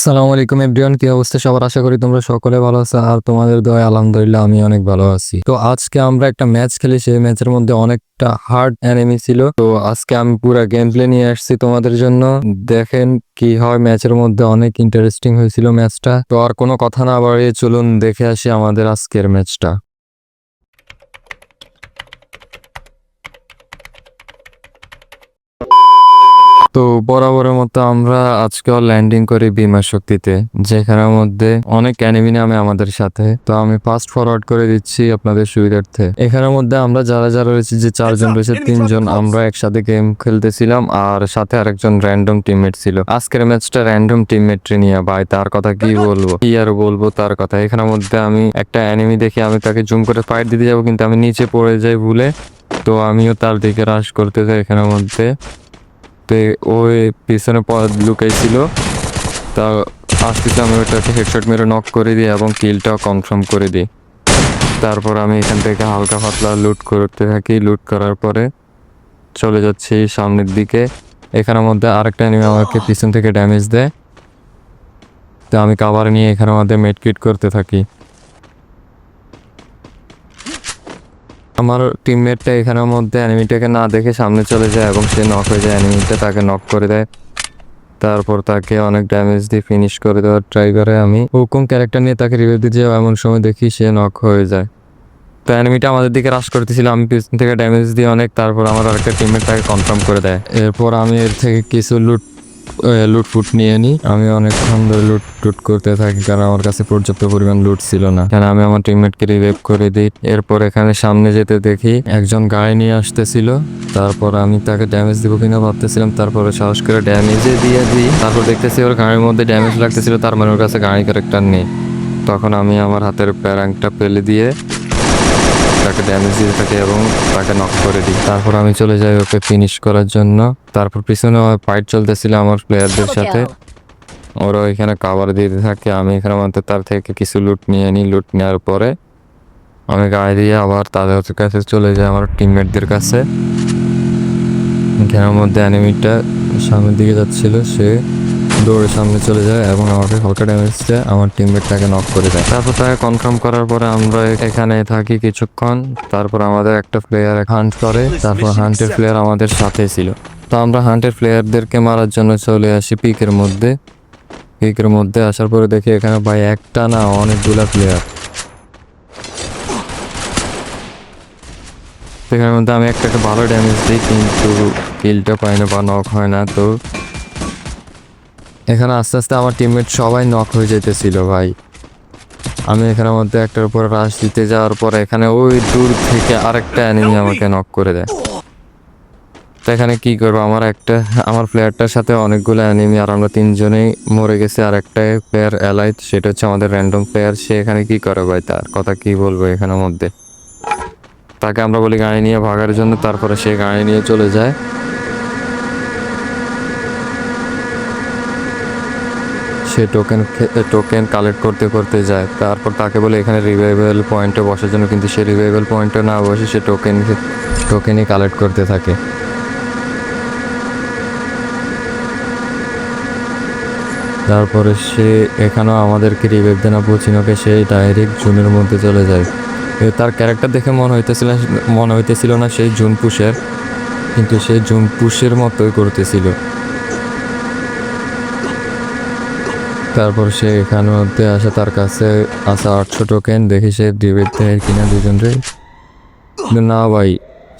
আসসালামু আলাইকুম এভরিওয়ান, কি অবস্থা সবার? আশা করি তোমরা সকলে ভালো আছো আর তোমাদের দয়া আলহামদুলিল্লাহ আমি অনেক ভালো আছি। তো আজকে আমরা একটা ম্যাচ খেলি, সেই ম্যাচের মধ্যে অনেকটা হার্ড এনিমি ছিল। তো আজকে আমি পুরো গেম প্লে নিয়ে আসছি তোমাদের জন্য। দেখেন কি হয়, ম্যাচের মধ্যে অনেক ইন্টারেস্টিং হয়েছিল ম্যাচটা। তো আর কোনো কথা না বাড়িয়ে চলুন, দেখে আসি আমাদের আজকের ম্যাচটা। তো বরাবরের মতো আমরা আজকেও ল্যান্ডিং করি বিমা শক্তিতে যেখানের মধ্যে অনেক অ্যানিমি নামে আমাদের সাথে। তো আমি ফাস্ট ফরওয়ার্ড করে দিচ্ছি আপনাদের সুবিধার্থে। এখানের মধ্যে আমরা যারা যারা রয়েছে যে চারজন রয়েছে তিনজন আমরা একসাথে গেম খেলতেছিলাম আর সাথে আরেকজন র্যান্ডম টিমমেট ছিল। আজকের ম্যাচটা র্যান্ডম টিমমেট নিয়ে ভাই তার কথা কি বলব? কি আর বলব তার কথা? এখানের মধ্যে আমি একটা অ্যানিমি দেখে আমি তাকে জুম করে ফাইট দিতে যাব কিন্তু আমি নিচে পড়ে যাই ভুলে। তো আমিও তার দিকে রাশ করতে যাই এখানের মধ্যে। তো ওই পিছনে লুকাইছিল। তা আসতেছে আমি ওটাকে হেডশট মেরে নক করে দিই এবং কিলটাও কনফার্ম করে দিই। তারপর আমি এখান থেকে হালকা পাতলা লুট করতে থাকি। লুট করার পরে চলে যাচ্ছি সামনের দিকে। এখানের মধ্যে আরেকটা এনিমি আমাকে পিছন থেকে ড্যামেজ দেয়। তো আমি কাভার নিয়ে এখানের মধ্যে মেডকিট করতে থাকি। আমার টিমমেটটা এখানের মধ্যে অ্যানিমিটাকে না দেখে সামনে চলে যায় এবং সে নক হয়ে যায়। অ্যানিমিটা তাকে নক করে দেয়। তারপর তাকে অনেক ড্যামেজ দিয়ে ফিনিশ করে দেওয়ার ট্রাই করে আমি হুকুম ক্যারেক্টার নিয়ে তাকে রিভিউ দিতে যাও এমন সময় দেখি সে নক হয়ে যায়। তো অ্যানিমিটা আমাদের দিকে রাশ করতেছিল। আমি পিছন থেকে ড্যামেজ দিয়ে অনেক, তারপর আমার আরেকটা টিমমেট তাকে কনফার্ম করে দেয়। এরপর আমি এর থেকে কিছু লুট লুট ফুট নিয়ে নিই আমি অনেকক্ষণ ধরে লুট টুট করতে থাকি, কারণ আমার কাছে পর্যাপ্ত পরিমাণ লুট ছিল না। কেন আমি আমার টিমমেটকে রিভাইভ করে দিই। এরপর এখানে সামনে যেতে দেখি, একজন গাড়ি নিয়ে আসতেছিল। তারপর আমি তাকে ড্যামেজ দিব কিনা ভাবতেছিলাম। তারপরে সাহস করে ড্যামেজে দিয়ে দিই। তারপর দেখতেছি ওর গাড়ির মধ্যে ড্যামেজ লাগতেছিল। তার মানে ওর কাছে গাড়ি ক্যারেক্টার নেই। তখন আমি আমার হাতের প্যারাংটা ফেলে দিয়ে তাকে ড্যামেজ দিতে থাকি এবং তাকে নক করে দিই। তারপর আমি চলে যাই ওকে ফিনিশ করার জন্য। তারপর পিছনে ফাইট চলতেছিল আমার প্লেয়ারদের সাথে। ওরা এখানে কাভার দিতে থাকে। আমি এখানে মধ্যে তার থেকে কিছু লুট নিয়ে নিই। লুট নেওয়ার পরে আমি গায়ে দিয়ে আবার তাদের কাছে চলে যাই আমার টিমমেটদের কাছে। এখানের মধ্যে অ্যানিমিটা সামনের দিকে যাচ্ছিল। সে দৌড়ে সামনে চলে যায় এবং আমাকে হালকা ড্যামেজ দেয়। আমার টিমমেট তাকে নক করে দেয়। তারপর তাকে কনফার্ম করার পরে আমরা এখানে থাকি কিছুক্ষণ। তারপর আমাদের একটা প্লেয়ার হান্ট করে। তারপর হান্টের প্লেয়ার আমাদের সাথে ছিল। তো আমরা হান্টের প্লেয়ারদেরকে মারার জন্য চলে আসি পিকের মধ্যে। পিকের মধ্যে আসার পরে দেখি এখানে ভাই একটা না অনেকগুলা প্লেয়ার সেখানের মধ্যে আমি একটা ভালো ড্যামেজ দিই, কিন্তু কিলটা পাই না বা নক হয় না। তো এখানে আস্তে আস্তে আমার টিমমেট সবাই নক হয়ে যেতেছিল ভাই। আমি এখানের মধ্যে একটার উপর রাশ দিতে যাওয়ার পর এখানে ওই দূর থেকে আরেকটা অ্যানিমি আমাকে নক করে দেয়। তো এখানে কি করব? আমার একটা, আমার প্লেয়ারটার সাথে অনেকগুলো অ্যানিমি আর আমরা তিনজনেই মরে গেছে, আর একটা প্লেয়ার অ্যালাইট সেটা হচ্ছে আমাদের র্যান্ডম প্লেয়ার সে এখানে কি করে ভাই তার? কথা কি বলব এখানের মধ্যে? তাকে আমরা বলি গাড়ি নিয়ে ভাগার জন্য, তারপরে সে গাড়ি নিয়ে চলে যায়। সে টোকেন টোকেন কালেক্ট করতে করতে যায়। তারপর তাকে বলে এখানে রিভাইভেল পয়েন্টে বসার জন্য, কিন্তু সে রিভাইভেল পয়েন্টে না বসে সে টোকেন টোকেনই কালেক্ট করতে থাকে। তারপরে সে এখানেও আমাদেরকে রিভাইভ দেয় না পুচিনোকে সে ডাইরেক্ট জুনের মধ্যে চলে যায়। তার ক্যারেক্টার দেখে মনে হইতেছিল মনে হইতেছিল না সেই জুন পুষের, কিন্তু সে জুন পুষের মতোই করতেছিল। তারপর সে এখানের মধ্যে আসে, তার কাছে আসা আটশো টোকেন দেখি সে রিভেভ দেয় কিনা দুজনরে। কিন্তু না ভাই,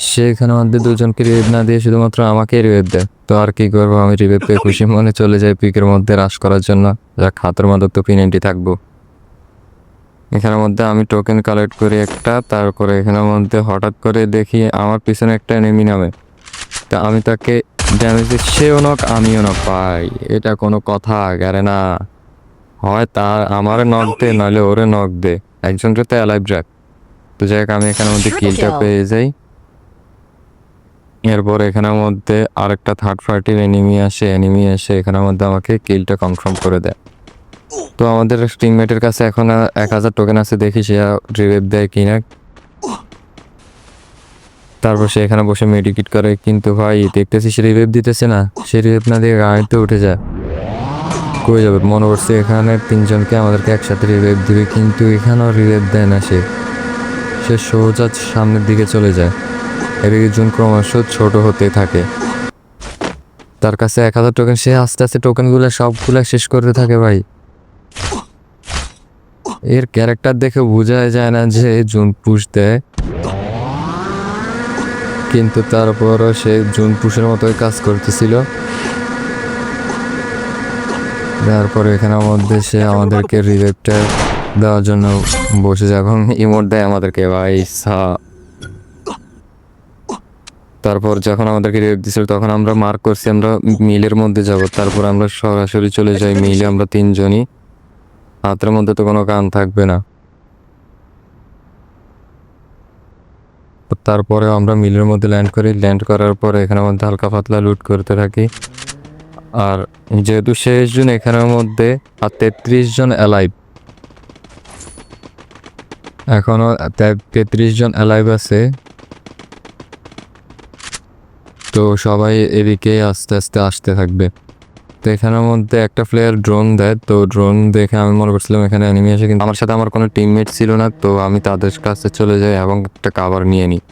সে এখানের মধ্যে দুজনকে রিভেভ না দিয়ে শুধুমাত্র আমাকে রিভেভ দেয়। তো আর কি করব, আমি রিভেভ পেয়ে খুশি মনে চলে যাই পিকের মধ্যে রাশ করার জন্য। যাক, হাতের মাদক তো পিনেন্টি থাকব। এখানের মধ্যে আমি টোকেন কালেক্ট করি একটা, তারপরে এখানের মধ্যে হঠাৎ করে দেখি আমার পিছনে একটা এনিমি নামে। তা আমি তাকে ড্যামেজ দিই সেও নক আমিও নক পাই এটা কোনো কথা গেলে না। হয় তার আমারে নক দে নইলে ওরে নক দে। একজনকে তো অ্যালাইভ রাখ তো যাই আমি এখানের মধ্যে কিলটা পেয়ে যাই। এরপর এখানের মধ্যে আরেকটা থার্ড পার্টির এনিমি আসে এনিমি এসে এখানের মধ্যে আমাকে কিলটা কনফার্ম করে দেয়। তো আমাদের টিমমেটের কাছে এখন এক হাজার টোকেন আছে দেখি সে রিভেভ দেয় কিনা। তারপর সে এখানে বসে মেডিকেট করে কিন্তু ভাই দেখতেছি সে রিভেভ দিতেছে না। সে রিভেভ না দিয়ে গাড়িতে উঠে যায়। কই যাবে? মনে করছে এখানে তিনজনকে আমাদেরকে একসাথে রিভেভ দিবে, কিন্তু এখানেও রিভেভ দেয় না সে। সে সোজা সামনের দিকে চলে যায়। এদিকে জুন ক্রমশ ছোট হতে থাকে। তার কাছে এক হাজার টোকেন সে আস্তে আস্তে টোকেনগুলো সবগুলো শেষ করতে থাকে ভাই। এর ক্যারেক্টার দেখে বোঝা যায় না যে জুন পুশ দেয়। কিন্তু তারপরও সে জুন পুষের মতোই কাজ করতেছিল। তারপরে এখানের মধ্যে সে আমাদেরকে রিভেভটা দেওয়ার জন্য বসে যায় এবং ইমোট দেয় আমাদেরকে ভাই সা তারপর যখন আমাদেরকে রিভেভ দিছিল, তখন আমরা মার্ক করছি, আমরা মিলের মধ্যে যাব। তারপর আমরা সরাসরি চলে যাই মিলে, আমরা তিনজনই। হাতের মধ্যে তো কোনো কান থাকবে না। তারপরে আমরা মিলের মধ্যে ল্যান্ড করি। ল্যান্ড করার পরে এখানে মধ্যে হালকা পাতলা লুট করতে থাকি। আর যেহেতু শেষ জন এখানের মধ্যে আর তেত্রিশ জন অ্যালাইভ এখনও তেত্রিশ জন অ্যালাইভ আছে। তো সবাই এদিকে আস্তে আস্তে আসতে থাকবে। তো এখানের মধ্যে একটা প্লেয়ার ড্রোন দেয়। তো ড্রোন দেখে আমি মনে করছিলাম এখানে অ্যানিমি আছে, কিন্তু আমার সাথে আমার কোনো টিমমেট ছিল না। তো আমি তাদের কাছে চলে যাই এবং একটা কাভার নিয়ে নিই।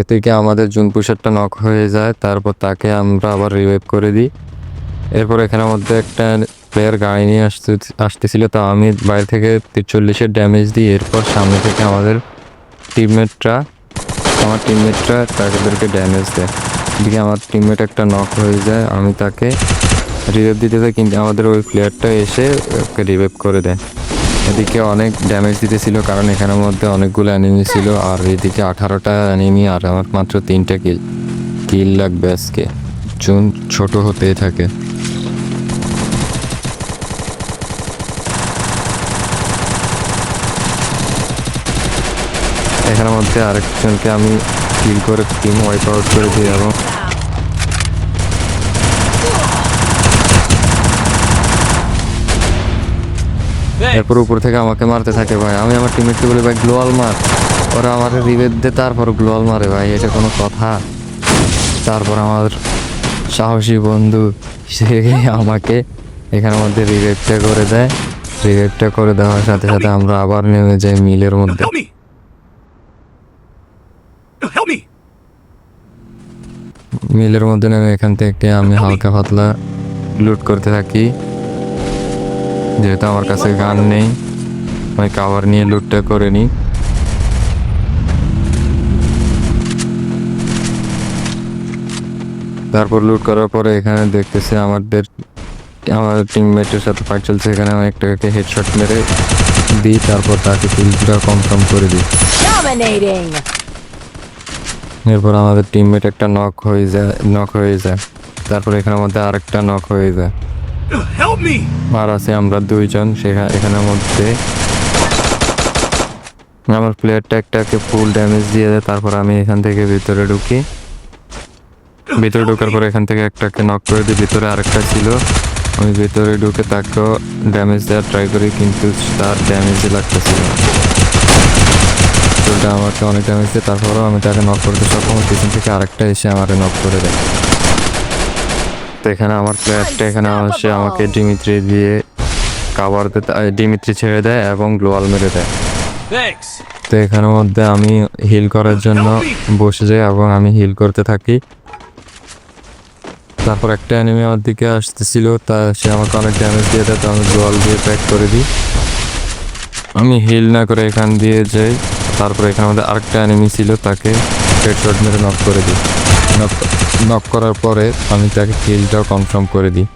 এ থেকে আমাদের জুন পুষারটা নক হয়ে যায়, তারপর তাকে আমরা আবার রিভাইভ করে দিই। এরপর এখানের মধ্যে একটা প্লেয়ার গাড়ি নিয়ে আসতে, আসতেছিল, তো আমি বাইরে থেকে তিরচল্লিশের ড্যামেজ দিই। এরপর সামনে থেকে আমাদের টিমমেটরা আমার টিমমেটরা তাদেরকে ড্যামেজ দেয়। এদিকে আমার টিমমেট একটা নক হয়ে যায়, আমি তাকে রিভাইভ দিতে যাই, কিন্তু আমাদের ওই প্লেয়ারটা এসে ওকে রিভাইভ করে দেয়। এদিকে অনেক ড্যামেজ দিতেছিল, কারণ এখানের মধ্যে অনেকগুলো অ্যানিমি ছিল। আর এদিকে আঠারোটা অ্যানিমি আর আমার মাত্র তিনটা কিল কিল লাগবে আজকে। জুন ছোট হতেই থাকে। এখানের মধ্যে আরেকজনকে আমি কিল করে টিম ওয়াইপ আউট করে দিই, এবং এরপর উপর থেকে আমাকে মারতে থাকে ভাই। আমি আমার টিমমেটকে বলি ভাই গ্লোয়াল মার। ওরা আমার রিভেদ দে তারপর গ্লোয়াল মারে ভাই এটা কোনো কথা। তারপর আমার সাহসী বন্ধু সে আমাকে এখানের মধ্যে রিভেভটা করে দেয়। রিভেভটা করে দেওয়ার সাথে সাথে আমরা আবার নেমে যাই মিলের মধ্যে! মিলের মধ্যে নেমে এখান থেকে আমি হালকা পাতলা লুট করতে থাকি। যেহেতু আমার কাছে গান নেই আমি কাভার নিয়ে লুটটা করে নিই। তারপর লুট করার পরে এখানে দেখতেছি আমাদের আমার টিমমেটের সাথে ফাইট চলছে এখানে আমি একটাকে হেডশট মেরে দিই তারপর তাকে কিলটা কনফার্ম করে দিই। এরপর আমাদের টিমমেট একটা নক হয়ে যায় নক হয়ে যায়। তারপর এখানের মধ্যে আরেকটা নক হয়ে যায়! আর আছে আমরা দুইজন সেখানে এখানের মধ্যে। আমার প্লেয়ারটা একটাকে ফুল ড্যামেজ দিয়ে দেয় তারপর আমি এখান থেকে ভিতরে ঢুকি। ভিতরে ঢোকার পরে এখান থেকে একটাকে নক করে দিই ভিতরে আরেকটা ছিল। আমি ভিতরে ঢুকে তাকেও ড্যামেজ দেওয়ার ট্রাই করি কিন্তু তার ড্যামেজই লাগতেছিল। আমাকে অনেক ড্যামেজ দিয়ে তারপরেও আমি তাকে নক করতে সক্ষম। পিছন থেকে আরেকটা এসে আমাকে নক করে দেয়। তো এখানে আমার প্লেয়ারটা এখানে আসে আমাকে ডিমিত্রি দিয়ে কাবার দিতে ডিমিত্রি ছেড়ে দেয় এবং গ্লোয়াল মেরে দেয়। তো এখানের মধ্যে আমি হিল করার জন্য বসে যাই এবং আমি হিল করতে থাকি। তারপর একটা অ্যানিমি আমার দিকে আসতেছিল তা সে আমাকে অনেক ড্যামেজ দিয়ে দেয় তো আমি গ্লোয়াল দিয়ে প্যাক করে দিই। আমি হিল না করে এখান দিয়ে যাই তারপর এখানে মধ্যে আরেকটা অ্যানিমি ছিল তাকে হেডশট মেরে নক করে দিই। নক নক করার পরে আমি তাকে কিলটাও কনফার্ম করে দিই।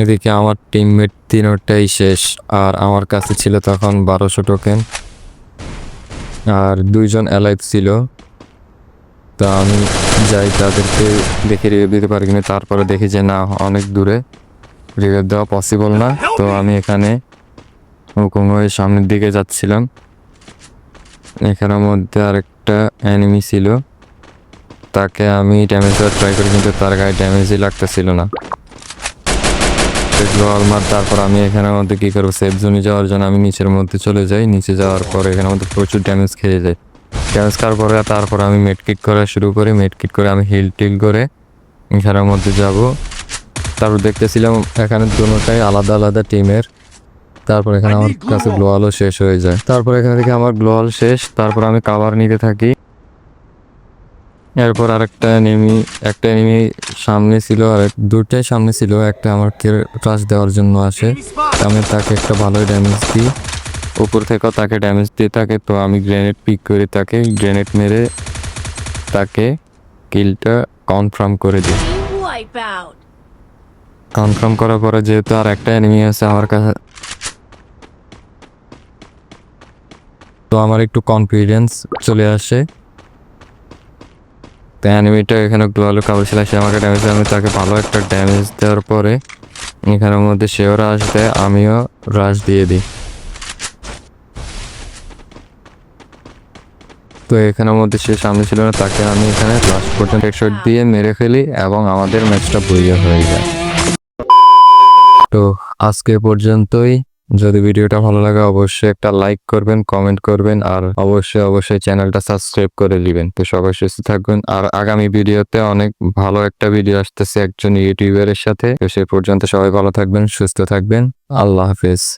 এদিকে আমার টিমমেট তিনটাই শেষ আর আমার কাছে ছিল তখন বারোশো টোকেন আর দুইজন অ্যালাইভ ছিল। তা আমি যাই তাদেরকে দেখে রিভিউ দিতে পারি কিনা তারপরে দেখি যে না অনেক দূরে রিভিউ দেওয়া পসিবল না। তো আমি এখানে হুকুম হয়ে সামনের দিকে যাচ্ছিলাম। এখানের মধ্যে আরেকটা অ্যানিমি ছিল। তাকে আমি ড্যামেজ দেওয়ার ট্রাই করি কিন্তু তার গায়ে ড্যামেজই লাগতেছিল না। একটা গ্লোয়াল মার তারপর আমি এখানের মধ্যে কি করব? সেফ জোনে যাওয়ার জন্য আমি নিচের মধ্যে চলে যাই। নিচে যাওয়ার পরে এখানের মধ্যে প্রচুর ড্যামেজ খেয়ে যায়। ড্যামেজ খাওয়ার পরে তারপর আমি মেড কিট করা শুরু করি। মেড কিট করে আমি হিল টিল করে এখানের মধ্যে যাব। তারপর দেখতেছিলাম এখানে দুটোটাই আলাদা আলাদা টিমের তারপর এখানে আমার কাছে গ্লোয়ালও শেষ হয়ে যায়। তারপর এখানে থেকে আমার গ্লোয়াল শেষ। তারপর আমি কাভার নিতে থাকি। এরপর আরেকটা এনিমি একটা এনিমি সামনে ছিল, আর দুটাই সামনে ছিল, একটা আমাকে ক্রাশ দেওয়ার জন্য আসে। আমি তাকে একটা ভালোই ড্যামেজ দিই। উপর থেকেও তাকে ড্যামেজ দিয়ে থাকে, তো আমি গ্রেনেড পিক করে তাকে গ্রেনেড মেরে তাকে কিলটা কনফার্ম করে দিই। কনফার্ম করার পরে যেহেতু আর একটা এনিমি আছে আমার কাছে, তো আমার একটু কনফিডেন্স চলে আসে। তো অ্যানিমিটা এখানে গ্লোয়াল কাবল ছিল সে আমাকে ড্যামেজ আমি তাকে ভালো একটা ড্যামেজ দেওয়ার পরে এখানের মধ্যে সেও রাশ দেয়, আমিও রাশ দিয়ে দিই। তো এখানের মধ্যে সে সামনে ছিল না, তাকে আমি এখানে লাস্ট পর্যন্ত হেডশট দিয়ে মেরে ফেলি এবং আমাদের ম্যাচটা বইয়া হয়ে যায়। তো আজকে পর্যন্তই। যদি ভিডিওটা ভালো লাগে, অবশ্যই একটা লাইক করবেন কমেন্ট করবেন, আর অবশ্যই অবশ্যই চ্যানেলটা সাবস্ক্রাইব করে দিবেন। তো সবাই সুস্থ থাকবেন। আর আগামী ভিডিওতে অনেক ভালো একটা ভিডিও আসতেছে একজন ইউটিউবারের সাথে। তো সেই পর্যন্ত সবাই ভালো থাকবেন, সুস্থ থাকবেন। আল্লাহ হাফেজ।